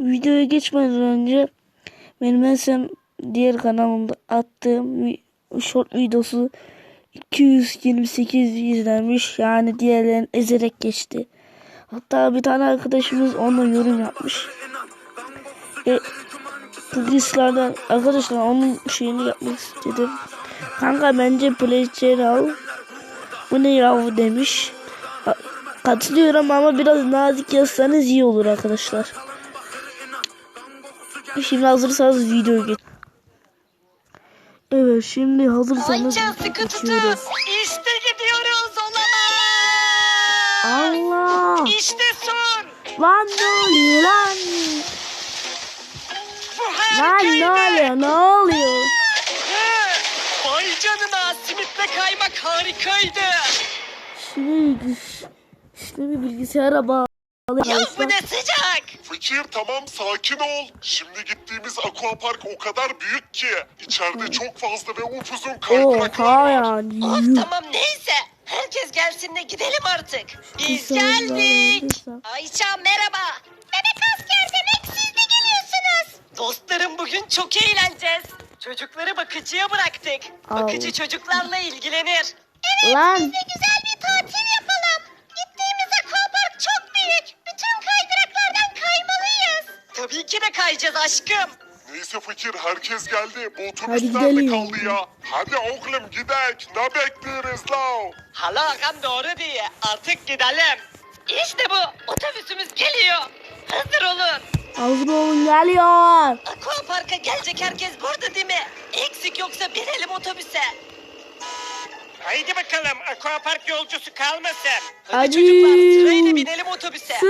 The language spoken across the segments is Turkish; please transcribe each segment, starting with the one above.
videoya geçmeden önce benim en son diğer kanalımda attığım short videosu 228 izlenmiş. Yani diğerlerini ezerek geçti. Hatta bir tane arkadaşımız onunla yorum yapmış. E, Kıbrıslardan arkadaşlar onun şeyini yapmak istedim. Kanka bence PlayStation al. Bu ne yahu demiş. Katılıyorum ama biraz nazik yazsanız iyi olur arkadaşlar. Şimdi hazırsanız videoyu geç. Evet şimdi hazırsanız Ayça sıkı tutun. geçiyoruz. İşte gidiyoruz olamaz. Allah! İşte son. Lan ne oluyor lan? Lan ne oluyor ne oluyor? Vay canına simitle kaymak harikaydı. Şimdi, şimdi bilgisayara bağlı. Ya bu ne sıcak. Fakir tamam sakin ol. Şimdi gittiğimiz aquapark o kadar büyük ki. içeride çok fazla ve upuzun kaydıraklar Oha var. yani. Of tamam neyse. Herkes gelsin de gidelim artık. Biz Güzel geldik. güzel. Ayça merhaba. Bebek asker demek siz de geliyorsunuz. Dostlarım bugün çok eğleneceğiz. Çocukları bakıcıya bıraktık. Bakıcı çocuklarla ilgilenir. Lan güzel bir tatil Tabii ki de kayacağız aşkım. Neyse fakir herkes geldi. Bu otobüs Hadi nerede gidelim. kaldı ya? Hadi oğlum gidek. Ne bekliyoruz la? Hala ağam doğru diye artık gidelim. İşte bu otobüsümüz geliyor. Hazır olun. hazır olun geliyor. Aquapark'a gelecek herkes burada değil mi? Eksik yoksa binelim otobüse. Haydi bakalım aquapark yolcusu kalmasın. Hadi, Hadi. çocuklar sırayla binelim otobüse. Su.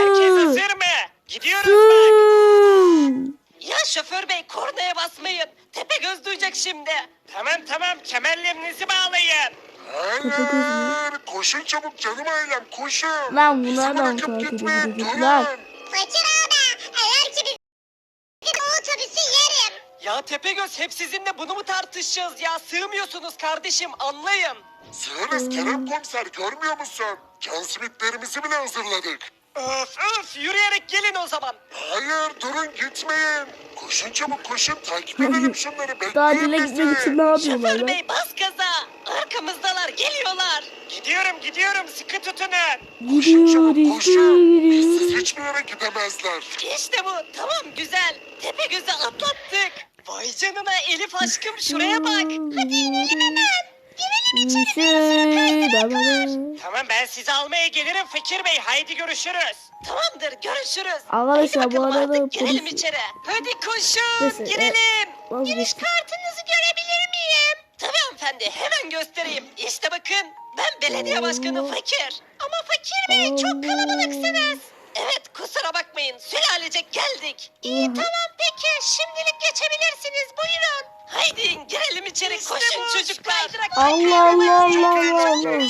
Herkes hazır mı? Gidiyoruz bak. Ya şoför bey kornaya basmayın. Tepe göz duyacak şimdi. Tamam tamam kemerlerinizi bağlayın. Hayır. Koşun çabuk canım ailem koşun. Lan mı bırakıp takip edecekler? durun. Fakir abi eğer ki biz o otobüsü yerim. Ya Tepegöz hep sizinle bunu mu tartışacağız ya? Sığmıyorsunuz kardeşim anlayın. Sığırız Kerem komiser görmüyor musun? Can simitlerimizi bile hazırladık. Öf öf yürüyerek gelin o zaman. Hayır durun gitmeyin. Koşun çabuk koşun takip edelim şunları. Tatile Bekleyin gitmek bizi. için ne yapıyorlar Şoför lan? bey bas gaza. Arkamızdalar geliyorlar. Gidiyorum gidiyorum sıkı tutunun. Koşun çabuk Gidiyoruz koşun. Bizsiz hiçbir yere gidemezler. İşte bu tamam güzel. Tepegöz'ü atlattık. Vay canına Elif aşkım şuraya bak. Hadi inelim hemen. Şey, damara. Tamam ben sizi almaya gelirim Fakir Bey. Haydi görüşürüz. Tamamdır görüşürüz. Arkadaşlar, Haydi bu bakalım arada artık girelim polis- içeri. Hadi koşun Neyse, e, girelim. vazgeçtim. kartınızı görebilir miyim? Tabii hanımefendi hemen göstereyim. İşte bakın ben belediye başkanı. Fakir. Ama Fakir Bey çok kalabalıksınız. Evet kusura bakmayın sülalecek geldik. İyi tamam peki şimdilik geçebilirsiniz buyurun. Haydi girelim içeri koşun çocuklar. Allah Allah Allah Allah Allah.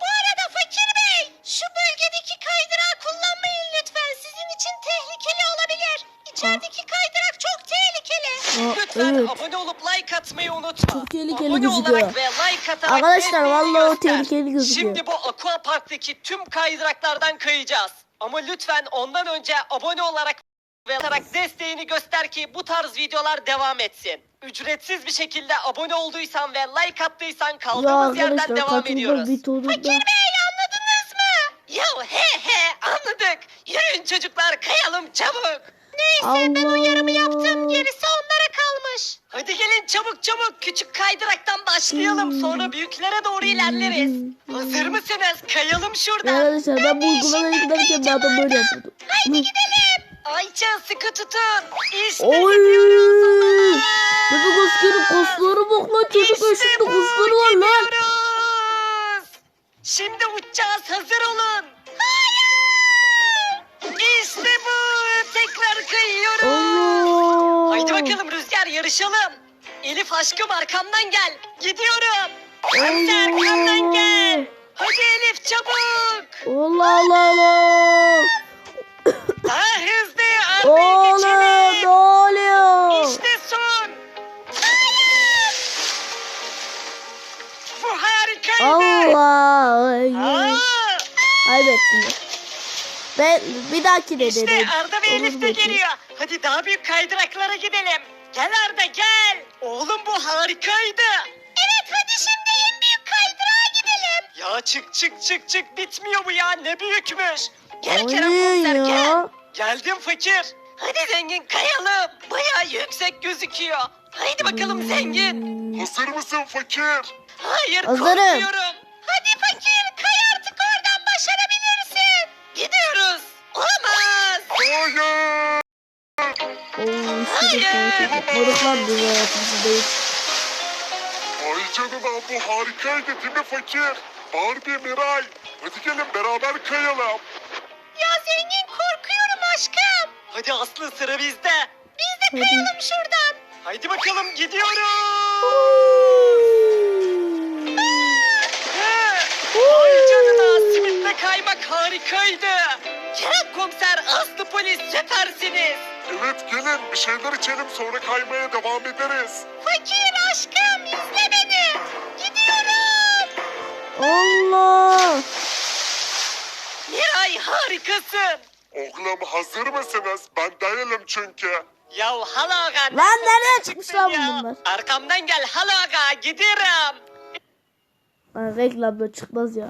Bu arada Fakir Bey, şu bölgedeki kaydırağı kullanmayın lütfen. Sizin için tehlikeli olabilir. İçerideki kaydırak çok tehlikeli. Aa, lütfen evet. abone olup like atmayı unutma. Çok tehlikeli abone gözüküyor. olarak ve like atarak Arkadaşlar, desteğini vallahi o göster. tehlikeli gözüküyor. Şimdi bu aqua parktaki tüm kaydıraklardan kayacağız. Ama lütfen ondan önce abone olarak ve atarak desteğini göster ki bu tarz videolar devam etsin. Ücretsiz bir şekilde abone olduysan ve like attıysan Ya kaldığımız yerden arkadaşlar devam ediyoruz. butonunda Bey anladınız mı? Ya he he anladık. Yürüyün çocuklar kayalım çabuk. Neyse ben uyarımı yaptım gerisi onlara kalmış. Hadi gelin çabuk çabuk küçük kaydıraktan başlayalım Hmm. sonra büyüklere doğru ilerleriz. Hazır mısınız? Kayalım Ya şuradan. arkadaşlar ben bu uygulamaya giderken ben adam böyle yapıyordum. Haydi gidelim. Ayça sıkı tutun. İşte Oy! gidiyoruz. Bebek askerin kasları bak lan çocuk İşte yaşında bu, kasları var lan. gidiyoruz. Şimdi uçacağız hazır olun. İşte Rüzgar yarışalım. Elif aşkım arkamdan gel. Gidiyorum. Sen de arkamdan gel. Hadi Elif çabuk. Allah Allah Allah. Daha hızlı artık Oğlum ne geçelim. oluyor? İşte son. Hayır. Bu harikaydı. Allah. Aa, Kaybettim. Ben Bir dahaki de İşte denerim. Arda ve Elif de geliyor. Hadi daha büyük kaydıraklara gidelim. Gel Arda gel. Oğlum bu harikaydı. Evet hadi şimdi en büyük kaydırağa gidelim. Ya çık çık çık çık bitmiyor bu ya ne büyükmüş. Gel Kerem komiser ya. gel. Geldim fakir. Hadi zengin kayalım. Baya yüksek gözüküyor. Haydi bakalım zengin. Hazır mısın fakir? Hayır Hazırım. korkuyorum. Hadi fakir kay artık oradan başarabilirsin. Gidiyoruz. Olamaz. Hayır. Oo, şurada Moruk lan biz hayatımızda değil. Ay canına bu harikaydı değil mi fakir? Barbie Miray. Hadi gelin beraber kayalım. Ya zengin korkuyorum aşkım. Hadi Aslı sıra bizde. Biz de kayalım şuradan. Haydi bakalım gidiyoruz. Ay canına simitle kaymak harikaydı. Kerem komiser Aslı polis süpersiniz. Evet gelin bir şeyler içelim sonra kaymaya devam ederiz. Fakir aşkım izle beni. Gidiyorum. Allah. Miray harikasın. Oğlum hazır mısınız? Ben değilim çünkü. Ya hala aga. Lan çıktın çıkmış lan ya? bunlar? Arkamdan gel hala aga gidiyorum. Lan reklamda çıkmaz ya.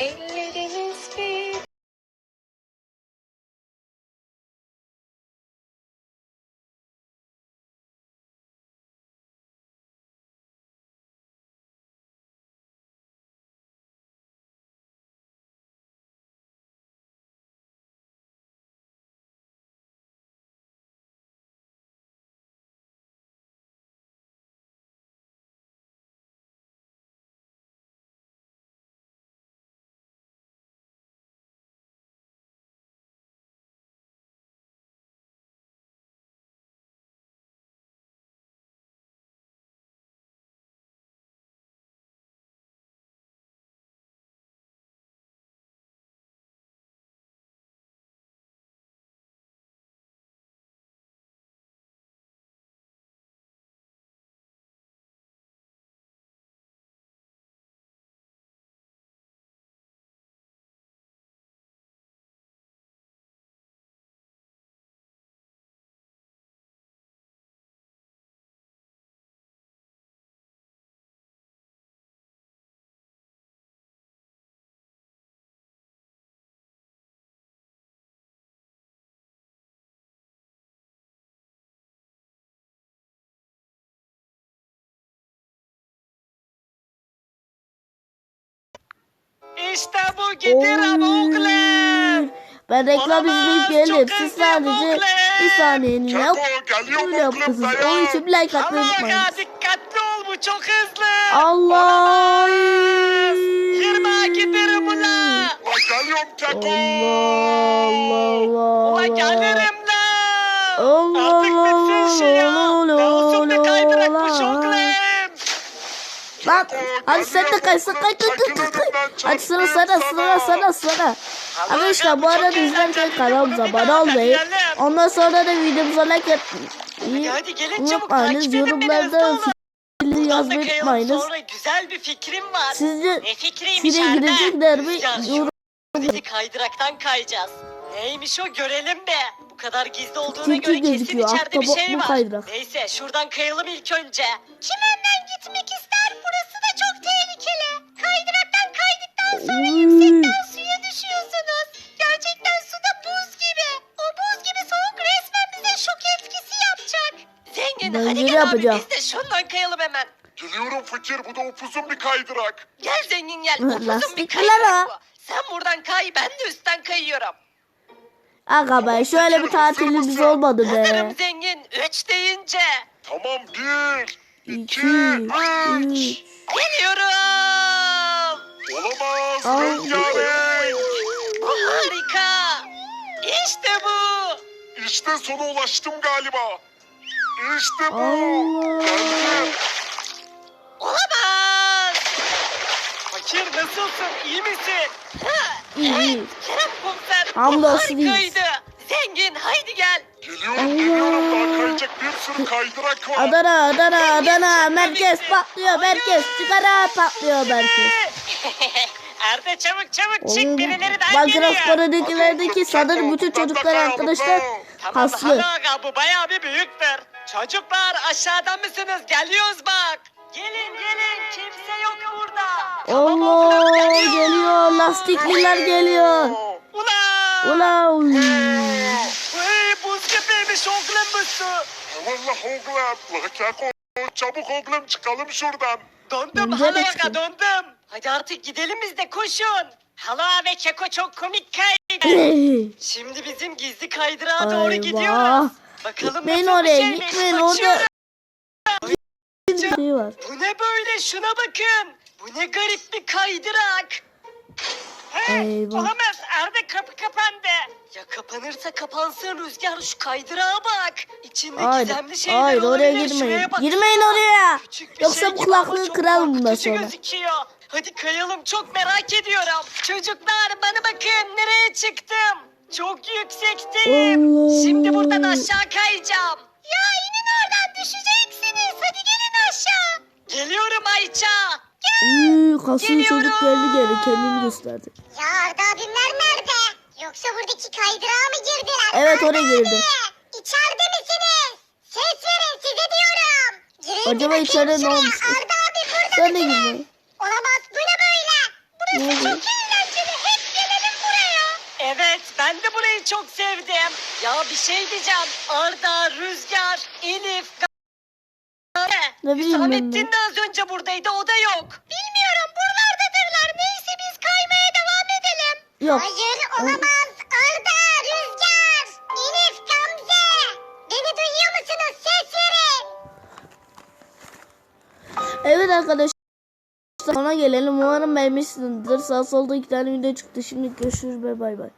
İşte bu gidiyorum oğlum. Ben reklam izleyip gelirim. Siz sadece bir saniye yap. Böyle yapıyorsunuz. Onun için like atmayı unutmayın. aga dikkatli ol bu çok hızlı. Allah. Yirmi giderim ula. Ay geliyorum Keko. Allah Allah Ula Allah. gelirim la. Allah Artık bitsin şey ya. Allah Ne olsun bir kaydırak bu Allah. şoklem. Lan hadi sen de kay sen kay kay kay kay. Hadi sıra sana sıra sana sıra. Arkadaşlar bu arada izlerken kanalımıza abone olmayı. Ondan sonra da videomuza like Hadi, hadi gelin çabuk takip edin beni yazmayı unutmayınız. sonra güzel bir fikrim var. Sizce Ne fikriymiş girecekler mi? Ya şu Yorum Bizi kaydıraktan kayacağız. Neymiş o görelim be. Bu kadar gizli olduğuna Tilki göre kesin gözüküyor, içeride bir şey var. kaydırak. Neyse şuradan kayalım ilk önce. Kim önden gitmek ister? Burası da çok tehlikeli. Kaydıraktan kaydıktan sonra Oy. yüksekten suya düşüyorsunuz. Gerçekten suda buz gibi. O buz gibi soğuk resmen bize şok etkisi yapacak. Zengin Bence hadi de gel yapacak. abi biz de şundan kayalım hemen. Geliyorum fakir bu da upuzun bir kaydırak. Gel zengin gel. Hı, Upuzun bir lastikler kaydırak ha. bu. Sen buradan kay ben de üstten kayıyorum. Aga be şöyle bir tatilimiz olmadı Hazırım be. zengin. Üç deyince. Tamam bir, iki, üç. Geliyorum. Olamaz Ay. rengarenk. Bu harika. İşte bu. İşte sona ulaştım galiba. İşte bu. Allah. Geldim. Olamaz. Fakir nasılsın? İyi misin? Ha, İyi, evet, iyi. Kerem komiser. Hamdolsun iyiyiz. harikaydı. Zengin haydi gel. Geliyorum geliyorum daha kayacak bir sürü kaydırak var. Adana Adana Adana merkez patlıyor merkez sigara patlıyor merkez. Arda çabuk çabuk çık Oğlum, birileri daha geliyor. Minecraft parodikilerdeki sanırım bütün çocuklar arkadaşlar Tamam kaslı. Aga bu bayağı bir büyüktür. Çocuklar aşağıda mısınız? Geliyoruz bak. Gelin gelin kimse yok burada. Tamam Allah geliyoruz. Lastikliler geliyor. Ulan. Ulan. Hey buz gibiymiş oğlum bu su. Vallahi oğlum. La Keko çabuk oğlum çıkalım şuradan. Dondum Bence Halo de Aga çıkın. dondum. Hadi artık gidelim biz de koşun. Halo ve Keko çok komik kaydı. Şimdi bizim gizli kaydırağa doğru Eyvah. gidiyoruz. Bakalım Gitmeyin nasıl oraya, bir şeymiş. gitmeyin, orada- Açıyorum. Bir şey var. Bu ne böyle şuna bakın. Bu ne garip bir kaydırak. He, Eyvah. olamaz Arda kapı kapandı. Ya kapanırsa kapansın Rüzgar şu kaydırağa bak. İçinde Hayır, gizemli şeyler hayır oraya olabilir. girmeyin. Şuraya bak. Girmeyin oraya. Küçük bir Yoksa şey bu gibi ama kulaklığı çok kırarım bundan korkutucu sonra. gözüküyor. Hadi kayalım çok merak ediyorum. Çocuklar bana bakın nereye çıktım. Çok yüksekteyim. Allah Şimdi buradan aşağı kayacağım. Ya inin oradan düşeceksiniz. Hadi gelin aşağı. Geliyorum Ayça. Uy, kaslı çocuk geldi geri kendini gösterdi. Ya Arda abimler nerede? Yoksa buradaki kaydırağa mı girdiler? Evet, Arda oraya girdi. abi, İçeride misiniz? Ses verin size diyorum. Girin Acaba içeride ne olmuş? Arda abi burada Sen de mısınız? girme. Olamaz bu ne böyle? Ne Burası oldu? çok eğlenceli. Hep gelelim buraya. Evet ben de burayı çok sevdim. Ya bir şey diyeceğim. Arda, Rüzgar, Elif, Ne bileyim ben de. Hüsamettin de az önce buradaydı o da yok. Bilmiyorum buralardadırlar. Neyse biz kaymaya devam edelim. Yok. Hayır olamaz. Arda, Rüzgar, Elif, Gamze. Beni duyuyor musunuz? Ses verin. Evet arkadaşlar. Sonra gelelim. Umarım beğenmişsinizdir. Sağ solda iki tane video çıktı. Şimdi görüşürüz bay bay.